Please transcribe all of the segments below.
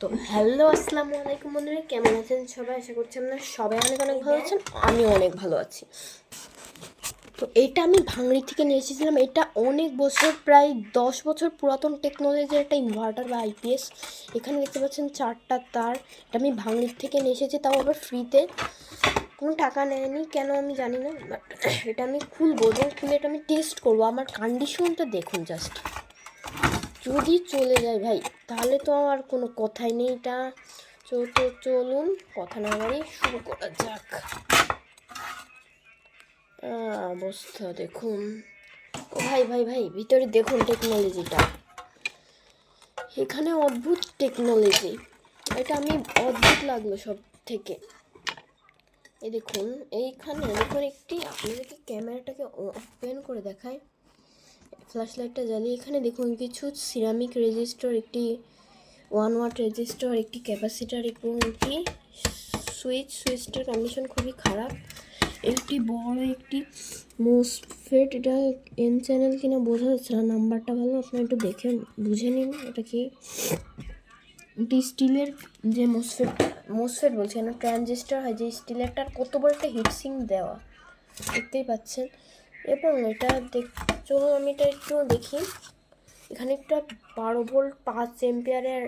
তো হ্যালো, আসসালামু আলাইকুম বন্ধুরা, কেমন আছেন সবাই? আশা করছি আপনারা সবাই অনেক অনেক ভালো আছেন, আমিও অনেক ভালো আছি। তো এটা আমি ভাঙড়ি থেকে নিয়ে এসেছিলাম। এটা অনেক বছর, প্রায় দশ বছর পুরাতন টেকনোলজির একটা ইনভার্টার বা আইপিএস এখানে দেখতে পাচ্ছেন চারটা তার। এটা আমি ভাঙড়ির থেকে নিয়ে এসেছি, তাও আবার ফ্রিতে কোনো টাকা নেয়নি, কেন আমি জানি না বাট এটা আমি খুলবো, এবং খুলে এটা আমি টেস্ট করব। আমার কন্ডিশনটা দেখুন জাস্ট যদি চলে যায় ভাই, তাহলে তো আর কোনো কথাই নেই এটা তো তো চলুন, কথা না বাড়ি শুরু করা যাক। অবস্থা দেখুন। ও ভাই ভাই ভাই, ভিতরে দেখুন টেকনোলজিটা এখানে অদ্ভুত টেকনোলজি এটা আমি অদ্ভুত লাগল সব থেকে এই দেখুন, এইখানে দেখুন একটি, আপনাদেরকে ক্যামেরাটাকে ওপেন করে দেখায় ফ্ল্যাশ লাইটটা জ্বালিয়ে এখানে দেখুন, কিছু সিরামিক রেজিস্টার একটি ওয়ান ওয়াট রেজিস্টার একটি ক্যাপাসিটার এবং একটি সুইচ সুইচটার কন্ডিশন খুবই খারাপ। একটি বড় একটি মোসফেট এটা এন চ্যানেল কিনা বোঝা যাচ্ছে না, নাম্বারটা ভালো আপনি একটু দেখে বুঝে নিন এটা কি। এটি স্টিলের যে মোসফেট মোসফেট বলছি না ট্রানজিস্টার হয়, যে স্টিলেরটার কত বড় একটা হিটসিং দেওয়া, দেখতেই পাচ্ছেন। এবং এটা দেখ চলুন আমি এটা একটু দেখি। এখানে একটা বারো ভোল্ট পাঁচ এম্পিয়ারের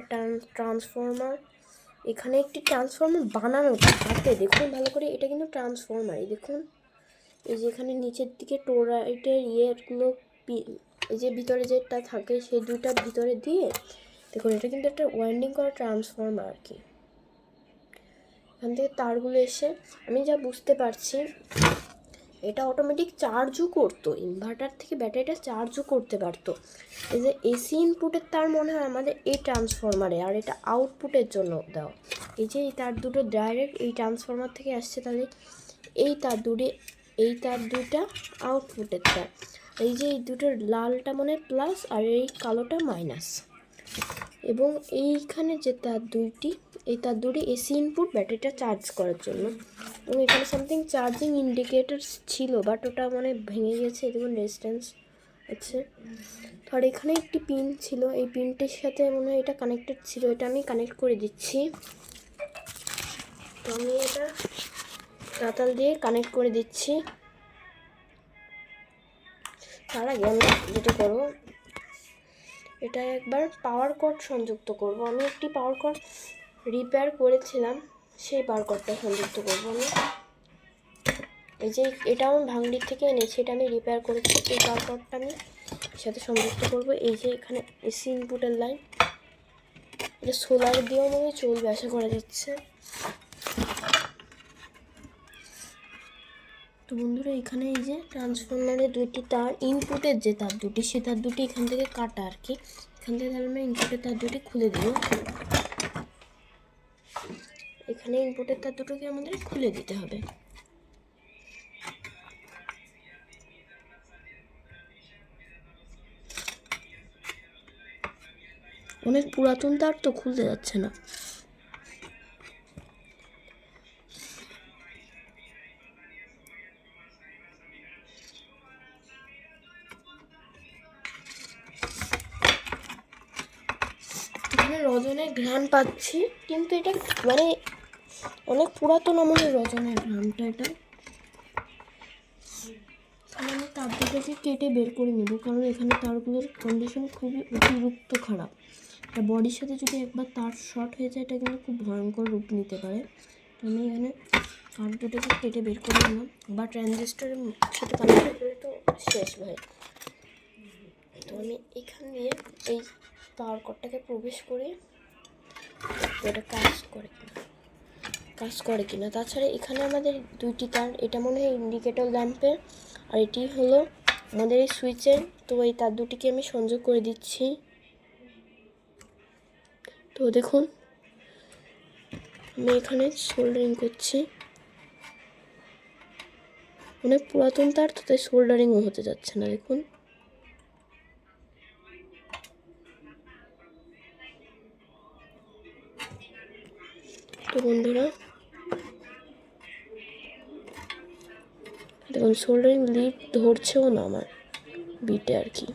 ট্রান্সফর্মার। এখানে একটি ট্রান্সফর্মার বানানো হাতে। দেখুন ভালো করে, এটা কিন্তু ট্রান্সফর্মার দেখুন, এই যে এখানে নিচের দিকে টোরাইটের ইয়েগুলো এই যে ভিতরে যেটা থাকে, সেই দুইটার ভিতরে দিয়ে দেখুন, এটা কিন্তু একটা ওয়াইন্ডিং করা ট্রান্সফর্মার আর কি। এখান থেকে তারগুলো এসে আমি যা বুঝতে পারছি এটা অটোমেটিক চার্জও করতো ইনভার্টার থেকে ব্যাটারিটা চার্জও করতে পারতো। এই যে এসি ইনপুটের তার মনে হয় আমাদের এই ট্রান্সফরমারে আর এটা আউটপুটের জন্য দেওয়া। এই যে এই তার দুটো ডাইরেক্ট এই ট্রান্সফরমার থেকে আসছে তাহলে, এই তার দুটি, এই তার দুটা আউটপুটের তার। এই যে এই দুটোর লালটা মানে প্লাস আর এই কালোটা মাইনাস এবং এইখানে যে তার দুইটি, এই তার দুটি এসি ইনপুট ব্যাটারিটা চার্জ করার জন্য। এবং এখানে সামথিং চার্জিং ইন্ডিকেটর ছিল বাট ওটা মানে ভেঙে গেছে দেখুন রেজিস্ট্যান্স আছে। আর এখানে একটি পিন ছিল, এই পিনটির সাথে মনে হয় এটা কানেক্টেড ছিল, এটা আমি কানেক্ট করে দিচ্ছি। তো আমি এটা তাতাল দিয়ে কানেক্ট করে দিচ্ছি। তার আগে আমি যেটা করব এটা একবার পাওয়ার কর্ড সংযুক্ত করব। আমি একটি পাওয়ার কর্ড রিপেয়ার করেছিলাম, সেই পাওয়ার কর্ডটা সংযুক্ত করব আমি। এই যে এটা আমি ভাঙড়ির থেকে এনেছি, এটা আমি রিপেয়ার করেছি, এই পাওয়ার কর্ডটা আমি সাথে সংযুক্ত করব। এই যে এখানে এসি ইনপুটের লাইন এটা সোলার দিয়েও মনে চলবে, আশা করা যাচ্ছে। তো বন্ধুরা, এখানে এই যে ট্রান্সফরমারের দুইটি তার ইনপুটের যে তার দুটি, সে তার দুটি এখান থেকে কাটা আর কি। এখান থেকে তাহলে আমরা ইনপুটের তার দুটি খুলে দিব এখানে ইনপুটের তার দুটোকে আমাদের খুলে দিতে হবে। অনেক পুরাতন তার তো খুলতে যাচ্ছে না। রজনের ঘ্রাণ পাচ্ছি, কিন্তু এটা মানে অনেক পুরাতন আমলের রজনের ঘ্রাণটা এটা। আমি তার দুটোকে কেটে বের করে নেব, কারণ এখানে তারগুলোর কন্ডিশন খুবই অতিরিক্ত খারাপ। এটা বডির সাথে যদি একবার তার শর্ট হয়ে যায়, এটা কিন্তু খুব ভয়ঙ্কর রূপ নিতে পারে। তো আমি এখানে তার দুটোকে কেটে বের করে নিলাম। বা ট্রানজিস্টারের সাথে কানেক্ট করে তো শেষ ভাই। তো আমি এখান দিয়ে এই পাওয়ার কর্ডটাকে প্রবেশ করে। এটা কাজ করে কাজ করে কিনা। তাছাড়া এখানে আমাদের দুইটি তার, এটা মনে হয় ইন্ডিকেটর ল্যাম্পের আর এটি হলো আমাদের এই সুইচের তো এই তার দুটিকে আমি সংযোগ করে দিচ্ছি। তো দেখুন, আমি এখানে সোল্ডারিং করছি। অনেক পুরাতন তার, তো তাই সোল্ডারিংও হতে যাচ্ছে না, দেখুন। তো বন্ধুরা। দেখুন সোল্ডারিং লিড ধরছেও না আমার বিটে আর কি।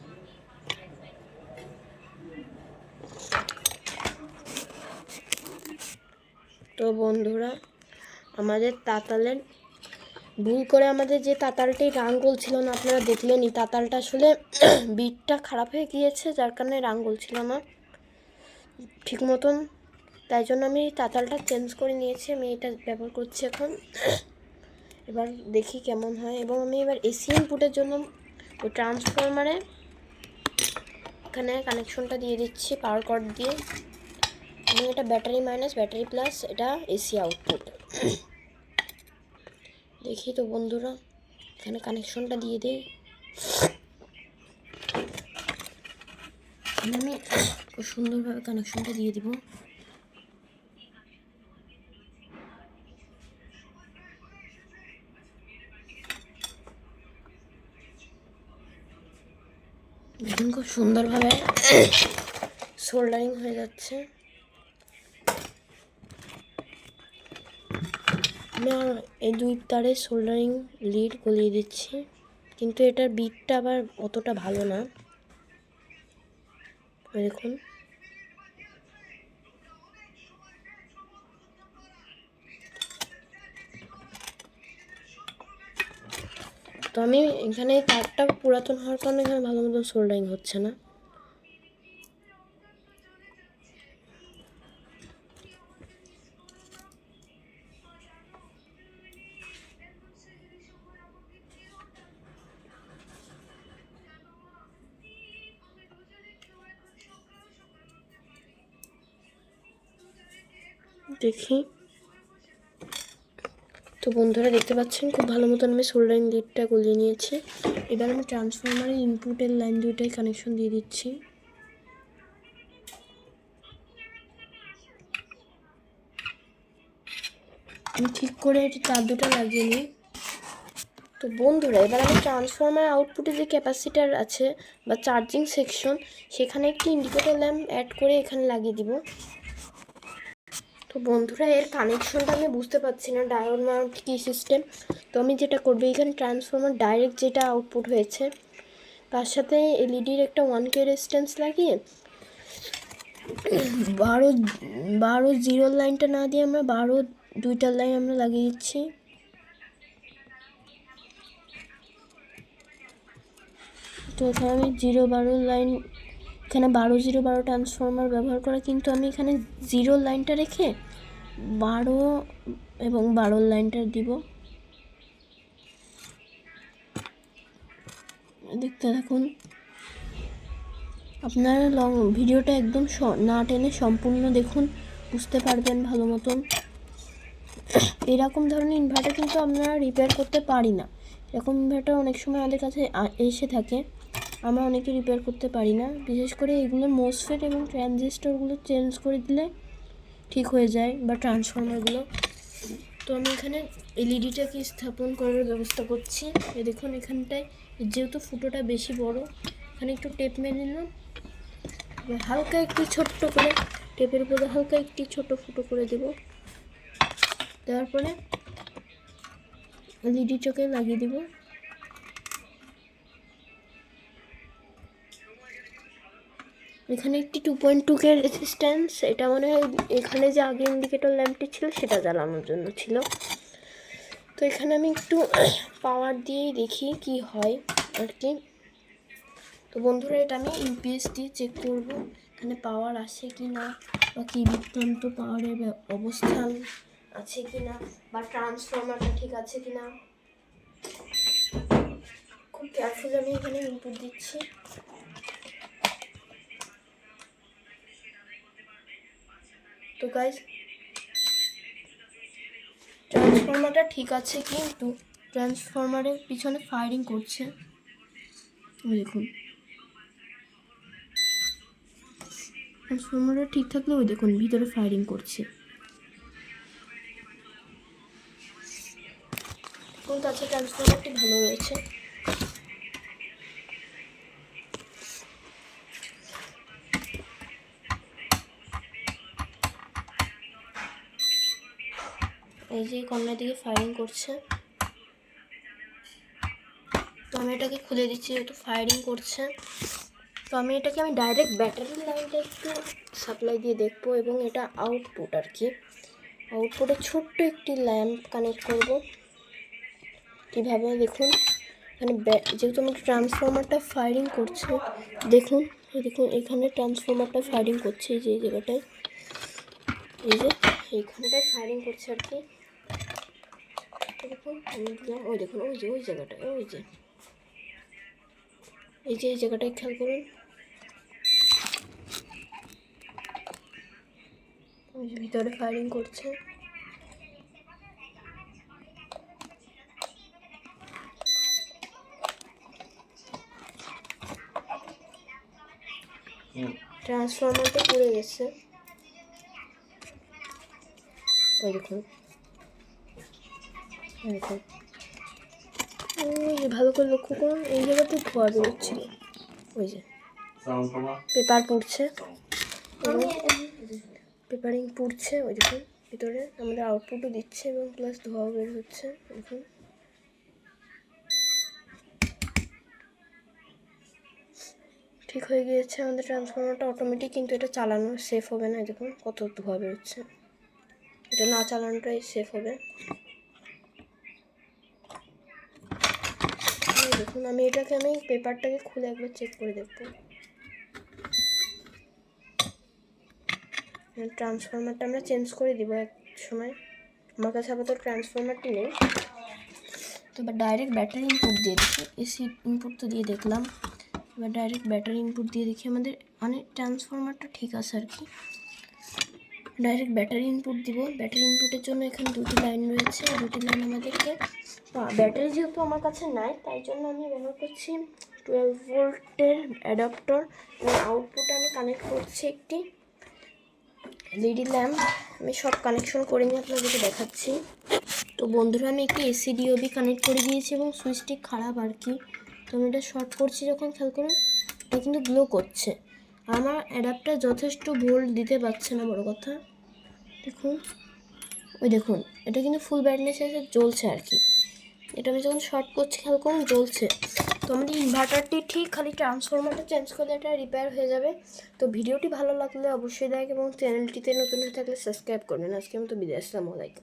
তো বন্ধুরা, আমাদের তাতালের ভুল করে আমাদের যে তাতালটি রাঙ্গল ছিল না, আপনারা দেখলেনই তাতালটা আসলে বিটটা খারাপ হয়ে গিয়েছে, যার কারণে রাঙ্গল ছিল না। ঠিক মতন তাই জন্য আমি তাতালটা চেঞ্জ করে নিয়েছি, আমি এটা ব্যবহার করছি এখন। এবার দেখি কেমন হয়। এবং আমি এবার এসি ইনপুটের জন্য ওই ট্রান্সফরমারে এখানে কানেকশনটা দিয়ে দিচ্ছি পাওয়ার কর্ড দিয়ে। এবং এটা ব্যাটারি মাইনাস ব্যাটারি প্লাস এটা এসি আউটপুট দেখি তো বন্ধুরা, এখানে কানেকশনটা দিয়ে দিই। আমি সুন্দরভাবে কানেকশনটা দিয়ে দিব। দেখুন খুব সুন্দরভাবে সোল্ডারিং হয়ে যাচ্ছে। আমি এই দুই তারে সোল্ডারিং লিড গলিয়ে দিচ্ছি। কিন্তু এটার বিটটা আবার অতটা ভালো না। দেখুন। তো আমি এখানে তারটা পুরাতন হওয়ার কারণে এখানে ভালো মতো সোল্ডারিং হচ্ছে না। দেখি। তো বন্ধুরা দেখতে পাচ্ছেন, খুব ভালো মতন আমি সোল্ডারিং লিডটা গলিয়ে নিয়েছি। এবার আমি ট্রান্সফরমারের ইনপুটের লাইন দুইটাই কানেকশন দিয়ে দিচ্ছি। আমি ঠিক করে এটি তার দুটো লাগিয়ে নিই। তো বন্ধুরা, এবার আমি ট্রান্সফরমার আউটপুটে যে ক্যাপাসিটার আছে বা চার্জিং সেকশন সেখানে একটি ইন্ডিকেটর ল্যাম্প অ্যাড করে এখানে লাগিয়ে দিব। তো বন্ধুরা, এর কানেকশনটা আমি বুঝতে পারছি না ডায়োড মাউন্ট কী সিস্টেম তো আমি যেটা করব, এখানে ট্রান্সফর্মার ডাইরেক্ট যেটা আউটপুট হয়েছে, তার সাথে এলইডির একটা ওয়ান কে রেজিস্ট্যান্স লাগিয়ে, বারো বারো জিরোর লাইনটা না দিয়ে আমরা বারো দুইটার লাইন আমরা লাগিয়ে দিচ্ছি। তো এখানে আমি জিরো বারো লাইন এখানে বারো জিরো বারো ট্রান্সফর্মার ব্যবহার করা, কিন্তু আমি এখানে জিরো লাইনটা রেখে বারো এবং বারো লাইনটা দিব। দেখতে থাকুন। আপনারা লং ভিডিওটা একদম না টেনে সম্পূর্ণ দেখুন, বুঝতে পারবেন ভালো মতন। এরকম ধরনের ইনভার্টার কিন্তু আমরা রিপেয়ার করতে পারি না। এরকম ইনভার্টার অনেক সময় আমাদের কাছে এসে থাকে। আমরা অনেকে রিপেয়ার করতে পারি না। বিশেষ করে এগুলো মোসফেট এবং ট্রানজিস্টরগুলো চেঞ্জ করে দিলে ঠিক হয়ে যায় বা ট্রান্সফর্মারগুলো তো আমি এখানে এলইডিটাকে স্থাপন করার ব্যবস্থা করছি। এ দেখুন এখানটায় যেহেতু ফুটোটা বেশি বড়, এখানে একটু টেপ মেরে নিলাম। হালকা একটু ছোট্ট করে টেপের উপরে হালকা একটি ছোট ফুটো করে দেব। দেওয়ার পরে এলইডিটাকে লাগিয়ে দেবো। এখানে একটি two point two K resistance এটা মনে হয় এখানে যে আগে ইন্ডিকেটর ল্যাম্পটি ছিল, সেটা জ্বালানোর জন্য ছিল। তো এখানে আমি একটু পাওয়ার দিয়েই দেখি কি হয় আর কি। তো বন্ধুরা, এটা আমি ইউপিএস দিয়ে চেক করব, এখানে পাওয়ার আসে কি না, বা কী বৃত্তান্ত পাওয়ারের অবস্থান আছে কি না, বা ট্রান্সফর্মারটা ঠিক আছে কি না। খুব কেয়ারফুল আমি এখানে ইনপুট দিচ্ছি। তো গাইজ ট্রান্সফর্মারটা ঠিক আছে কিন্তু ট্রান্সফর্মারের পিছনে ফায়ারিং করছে। দেখুন। ট্রান্সফর্মারটা ঠিক থাকলে ওই দেখুন, ভিতরে ফায়ারিং করছে। কিন্তু আছে ট্রান্সফর্মারটি ভালো রয়েছে। এই যে কর্নার দিকে ফায়ারিং করছে। তো আমি এটাকে খুলে দিচ্ছি, যেহেতু ফায়ারিং করছে। তো আমি এটাকে আমি ডাইরেক্ট ব্যাটারি লাইনটা একটু সাপ্লাই দিয়ে দেখব এবং এটা আউটপুট আর কি। আউটপুটে ছোট্ট একটি ল্যাম্প কানেক্ট করব। কীভাবে? দেখুন, এখানে যেহেতু আমার ট্রান্সফর্মারটা ফায়ারিং করছে, দেখুন দেখুন, এখানে ট্রান্সফর্মারটা ফায়ারিং করছে, এই যে জায়গাটায়। এই যে, এইখানটায় ফায়ারিং করছে আর কি। দেখুন আমি দিলাম ওই দেখুন ওই যে ওই জায়গাটায় ওই যে। এই যে এই জায়গাটায় খেয়াল করুন। ওই যে ভিতরে ফায়ারিং করছে। ট্রান্সফর্মারটা পুড়ে গেছে। ওই দেখুন। যে ভালো করে লক্ষ্য করুন এই জায়গাতে ধোয়া বেরোচ্ছিল। ওই যে। পেপার পড়ছে। পেপারিং পড়ছে ওই দেখুন ভিতরে আমাদের আউটপুটও দিচ্ছে এবং প্লাস ধোঁয়াও বের হচ্ছে দেখুন ঠিক হয়ে গিয়েছে আমাদের ট্রান্সফর্মারটা অটোমেটিক কিন্তু এটা চালানো সেফ হবে না দেখুন কত ধোঁয়া বেরোচ্ছে। এটা না চালানোটাই সেফ হবে এই দেখুন, আমি এটাকে, আমি পেপারটাকে খুলে একবার চেক করে দেখব ট্রান্সফরমারটা আমরা চেঞ্জ করে দিব এক সময়। আমার কাছে আপাতত ট্রান্সফরমারটি নেই। তো এবার ডাইরেক্ট ব্যাটারি ইনপুট দিয়ে দেখি। এসি ইনপুট তো দিয়ে দেখলাম। এবার ডাইরেক্ট ব্যাটারি ইনপুট দিয়ে দেখি আমাদের। মানে ট্রান্সফরমারটা ঠিক আছে আর কি। ডাইরেক্ট ব্যাটারি ইনপুট দিব। ব্যাটারি ইনপুটের জন্য এখানে দুটি লাইন রয়েছে। দুটি লাইন আমাদেরকে ব্যাটারি যেহেতু আমার কাছে নাই, তাই জন্য আমি ব্যবহার করছি টুয়েলভ ভোল্টের অ্যাডাপ্টার আউটপুটে আমি কানেক্ট করছি একটি এলইডি ল্যাম্প আমি সব কানেকশন করে নিয়ে আপনাদেরকে দেখাচ্ছি। তো বন্ধুরা, আমি একটি এসি ডিওবি কানেক্ট করে দিয়েছি এবং সুইচটি খারাপ আর কি। তো আমি এটা শর্ট করছি যখন, খেয়াল করুন, এটা কিন্তু গ্লো করছে। আমার অ্যাডাপ্টার যথেষ্ট ভোল্ট দিতে পারছে না, বড় কথা। দেখুন, ওই দেখুন, এটা কিন্তু ফুল ব্রাইটনেস এসে জ্বলছে আর কি। এটা আমি যখন শর্ট করছি, খেয়াল করুন, জ্বলছে। তো আমাদের ইনভার্টারটি ঠিক খালি ট্রান্সফরমারটা চেঞ্জ করলে এটা রিপেয়ার হয়ে যাবে। তো ভিডিওটি ভালো লাগলে অবশ্যই লাইক এবং চ্যানেলটিতে নতুন হয়ে থাকলে সাবস্ক্রাইব করবেন। আজকে মতো বিদায়, আসসালামু আলাইকুম।